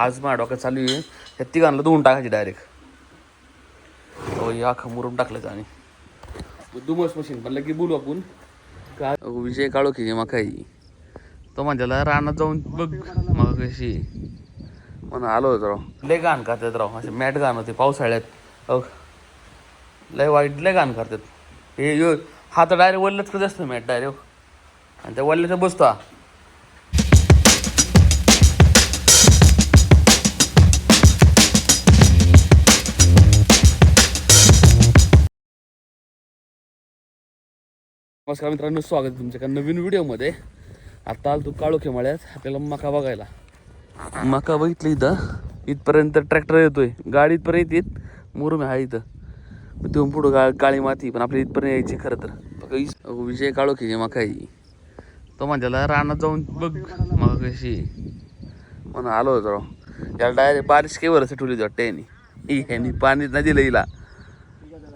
आज माझ्या डोक्यात चालू आहे. या तिघांना धुवून टाकायची डायरेक्ट हो या खमुरून टाकलं आणि दुमस मशीन पण लगे बोलू आपण. का? विजय काळो की मग काही तो म्हणत्याला रानात जाऊन बघ मग कशी म्हणून आलो होतो राव. लय घाण करतात राव असे मॅट घाण होते पावसाळ्यात. अहो लय वाईट लय घाण करतात. हे यो हा तर डायरेक्ट वल्लच कधी असतं मॅट डायरेक्ट आणि त्या वल्ल्याचं बसतो. नमस्कार मित्रांनो स्वागत आहे तुमच्या एका नवीन व्हिडिओमध्ये. आता आलो तू काळो आपल्याला मका बघायला. मका बघितलं इथं. इथपर्यंत ट्रॅक्टर येतोय. गाडी इथपर्यंत येत. मुरुम हा इथं. मग तिथून पुढं गा काळी माती पण आपल्या इथपर्यंत यायची खरं तर. विजय काळो मका आहे. तो म्हणत्याला रानात जाऊन बघ मका कशी म्हणून आलो होतो राव. याला डायरेक्ट बारिश केवर असं ठेवली वाटते यांनी. ह्यांनी पाणी नाही दिलं हिला.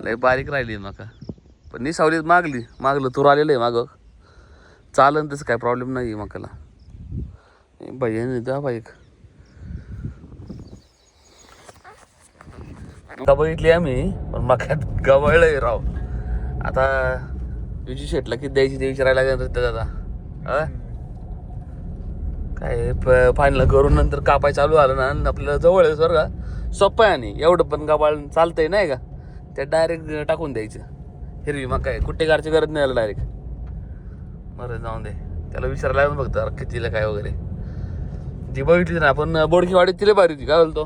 लय बारीक राहिली मका. पण निसावलीत मागली. मागलं तूर आलेलं आहे मागं. चालन तसं काय प्रॉब्लेम नाही मकाला. भैयाने द्या बाईक का बघितली आम्ही पण मक्यात गवळलंय राव. आता तुझी शेटला किती द्यायची ते विचारायला लागेल तर आता. काय फायनल करून नंतर कापाय चालू आलं ना आपल्याला जवळ आहे बरं का. सोपं आहे आणि. एवढं पण गबाळ चालतंय नाही का? ते डायरेक्ट टाकून द्यायचं. हिरवी मग काय कुट्टेगारची गरज नाही आलं डायरेक्ट बरं जाऊन दे. त्याला विचारायला लागून बघतो अरे कितीला काय वगैरे. ती बघितली ना आपण बोडकी वाडीत तिला भारी होती काय बोलतो?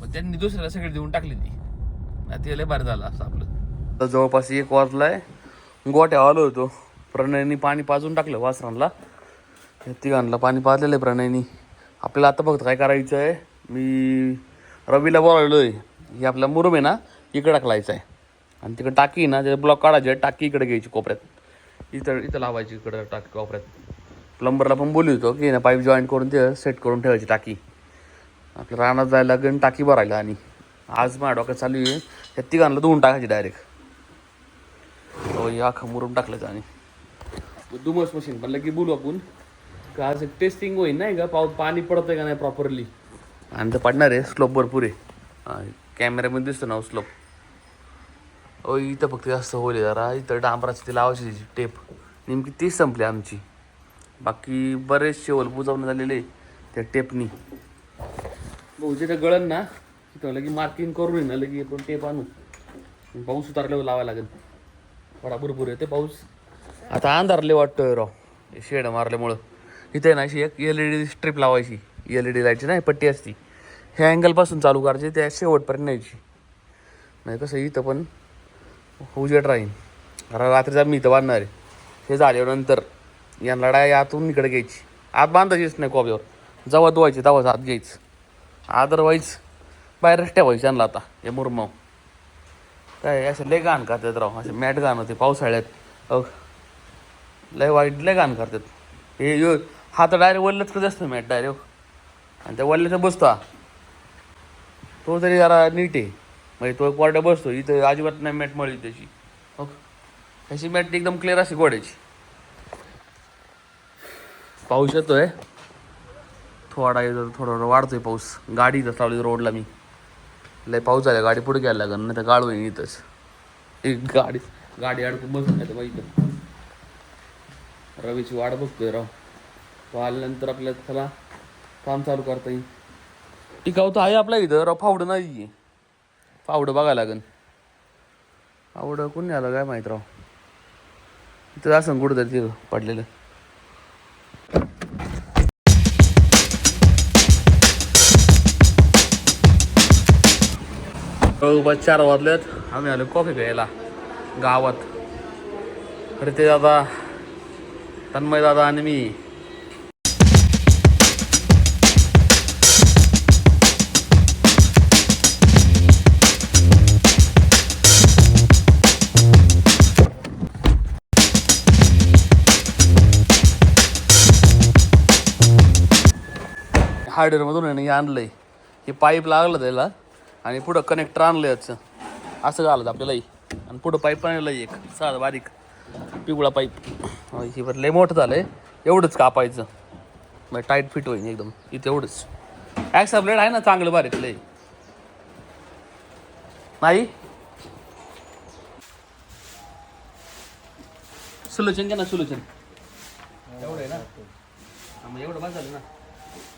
मग त्यांनी दुसऱ्याला सगळी देऊन टाकली ती. तिला भारी झालं असं आपलं. तर जवळपास एक वाजलाय. गोट्या आलो होतो. प्रणयनी पाणी पाजून टाकलं वासरांना. तिघांना पाणी पाजलेलं आहे प्रणयनी. आपल्याला आता बघतो काय करायचं आहे मी रवीला बोलावलो आहे हे आपला मुरुम आहे ना इकडं टाकलायचं आहे आणि तिकडे टाकी ना ते ब्लॉक काढायचे टाकी इकडे घ्यायची कोपऱ्यात. इथं इथं लावायची इकडं टाकी कोपऱ्यात. प्लंबरला पण बोलू होतो की ना पाईप जॉईंट करून ते सेट करून ठेवायची टाकी. आपल्या रानात जायला लागेल टाकी भरायला आणि आज माझ्या डोक्यात चालू आहे या तिघांना धुवून टाकायची डायरेक्ट हो या खमुरून टाकलं आणि. दुमस मशीन पण लगे बोलू आपण. का आज टेस्टिंग होईल नाही का? पाऊस पाणी पडत आहे का नाही प्रॉपरली आणि तर पडणार आहे स्लोप भरपूर आहे. कॅमेऱ्यामध्ये दिसतो ना स्लोप ओ इथं फक्त जास्त होईल जरा. इथं डांबराची ती लावायची टेप नेमकी तीच संपली आमची. बाकी बरेचसे होल बुजवणं झालेले त्या टेपनी भाऊ जिथं गळण ना तिथं लगे मार्किंग करून ना लगे आपण टेप आणू. पाऊस उतारल्यावर लावायला लागेल. थोडा भरपूर येते पाऊस. आता अंधारले वाटतं राव हे शेड मारल्यामुळं. इथे आहे ना अशी एक एल ई डी स्ट्रिप लावायची. एल ई डी लाईटची नाही पट्टी असती. ह्या अँगलपासून चालू करायची त्या शेवटपर्यंत न्यायची. नाही कसं इथं पण उजेड राहीन. कारण रात्रीचा मी इथं बांधणार आहे. हे झाल्यानंतर या लढाई आतून इकडे घ्यायची. आत बांधायचीच नाही कोब्यावर. जवळ धुवायची तवाच आत घ्यायचं. अदरवाईज बाहेरच ठेवायचं त्यांना आता हे मुरमाव. काय असं लय घाण करतात राव. असे मॅट घाण होते पावसाळ्यात. अहो लय वाईट लय घाण करतात. हे यो हा तर डायरेक्ट वल्लच कधी असतं मॅट डायरेक्ट आणि त्या वल्ल्याचा बसतो तो तरी जरा नीट आहे. म्हणजे तो कोरड्या बसतो इथं अजिबात नाही मॅट मळली त्याची. हो त्याची मॅट एकदम क्लिअर अशी गोड्याची पाऊस येतोय. थोडा येतो थोडा वाढतोय पाऊस. गाडी इथं लावली रोडला मी. लय पाऊस झाला गाडी पुढे घ्यायला लागेल नाही तर गाळ होईन इथंच. एक गाडी गाडी अडकून बसून नाही तर इथं. रवीची वाट बघतोय राव. तो आल्यानंतर आपल्याला त्याला काम चालू करता येईल. टिकाऊ तर आहे आपल्या इथं राव फावडं नाही फावडं बघायला लागेल फावडं कोणी आलं काय माहीत राव. इथं असं कुठं तरी तिथं पडलेलं. बस चार वाजल्यात आम्ही आलो कॉफी प्यायला गावात. अरे ते दादा तन्मय दादा आणि मी. हार्डवेअरमधून आहे ना हे आहे हे पाईप लागलं त्याला आणि पुढं कनेक्टर आणलं याचं. असं घालत आपल्यालाही आणि पुढं पाईप आणलं एक. साधा बारीक पिवळा पाईप. हे बरं लय मोठं आहे एवढंच कापायचं. मग टाईट फिट होईल एकदम. इथे एवढंच. ॲक्सा ब्लेड आहे ना चांगलं बारीक लय नाही? सुलोचन घ्या ना सुलोचन. एवढं आहे ना? मग एवढं बस झालं ना.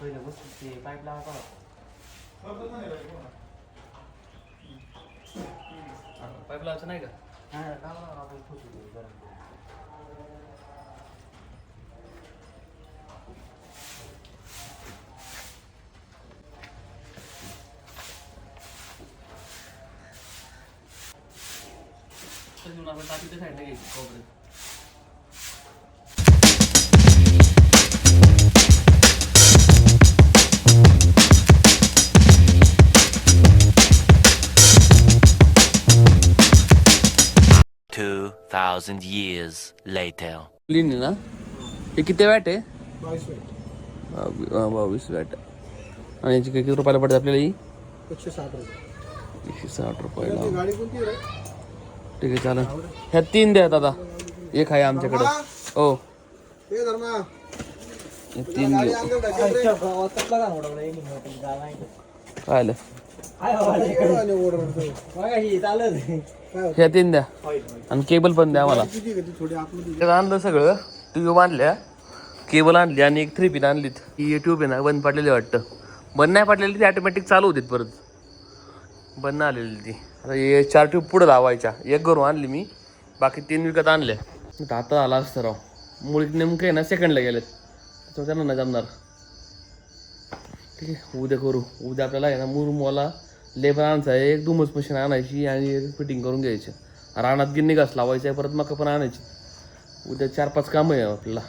पहिलं बस ते पाईप लावा पाईप लावायचं नाही का तर आपण टाकीच्या साईडला घ्यायची खोबरे thousand years later. लिहिणी ना? हे किती वॅट आहे? बावीस मिनिट बावी- बावीस वॅट आणि याची किती रुपयाला पडते आपल्याला ही? एकशे साठ रुपये. एकशे साठ रुपयाला. ती गाडी कोणती रे? ठीक आहे चालेल. ह्या तीन द्या दादा. एक आहे आमच्याकडे. हो. हे धर्मा. हे तीन गाडी रे. काय आलं? ह्या तीन द्या. आणि केबल पण द्या त्यात आणलं सगळं. ट्यूब आणल्या. केबल आणली आणि एक थ्री पिन आणलीत. ही ट्यूब आहे ना बंद पडलेली वाटतं. बंद नाही पडलेली ती ऑटोमॅटिक चालू होती परत. बंद नाही आलेली ती. आता हे चार ट्यूब पुढे लावायच्या. एक घरून आणली मी. बाकी तीन विकत आणल्या. आता आला असतं राव. मुळीत नेमकं आहे ना सेकंडला गेलेत. त्यांना नाही जमणार. ठीक आहे उद्या करू. उद्या आपल्याला आहे ना मुरमोला लेबर आणायचं आहे एक दुमच मशीन आणायची आणि फिटिंग करून घ्यायची. रानात गिन्नी घास लावायचं आहे परत मका पण आणायची. उद्या चार पाच कामं आहे आपल्याला.